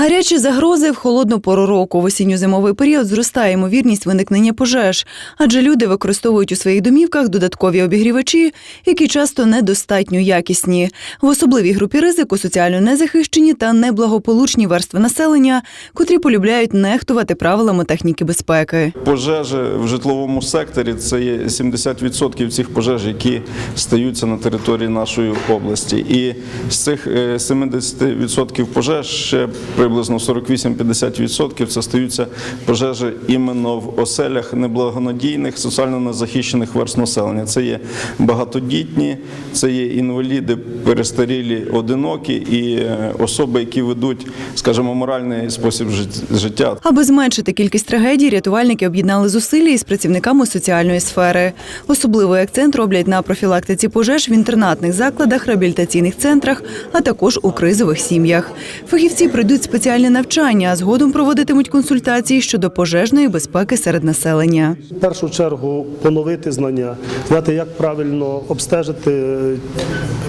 Гарячі загрози в холодну пору року. В осінньо-зимовий період зростає ймовірність виникнення пожеж, адже люди використовують у своїх домівках додаткові обігрівачі, які часто недостатньо якісні. В особливій групі ризику соціально незахищені та неблагополучні верстви населення, котрі полюбляють нехтувати правилами техніки безпеки. Пожежі в житловому секторі це є 70% цих пожеж, які стаються на території нашої області. І з цих е, 70% пожеж ще приблизно 48-50% це стаються пожежі іменно в оселях неблагонадійних, соціально незахищених верст населення. Це є багатодітні, це є інваліди, перестарілі, одинокі і е, особи, які ведуть, скажімо, моральний спосіб життя. Аби зменшити кількість трагедій, рятувальники об'єднали зусилля із працівниками соціальної сфери. Особливий акцент роблять на профілактиці пожеж в інтернатних закладах, реабілітаційних центрах, а також у кризових сім'ях. Фахівці пройдуть спеціальне навчання, а згодом проводитимуть консультації щодо пожежної безпеки серед населення. В першу чергу поновити знання, знати, як правильно обстежити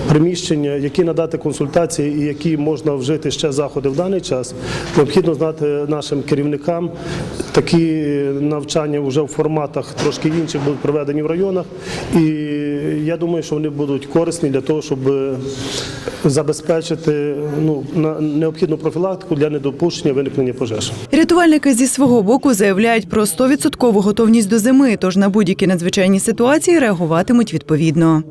приміщення, які надати консультації і які можна вжити ще заходи в даний час. Необхідно знати нашим керівникам. Такі навчання вже в форматах трошки інших будуть проведені в районах. І я думаю, що вони будуть корисні для того, щоб забезпечити ну, необхідну профілактику для недопущення виникнення пожеж. Рятувальники зі свого боку заявляють про 100% готовність до зими, тож на будь-які надзвичайні ситуації реагуватимуть відповідно.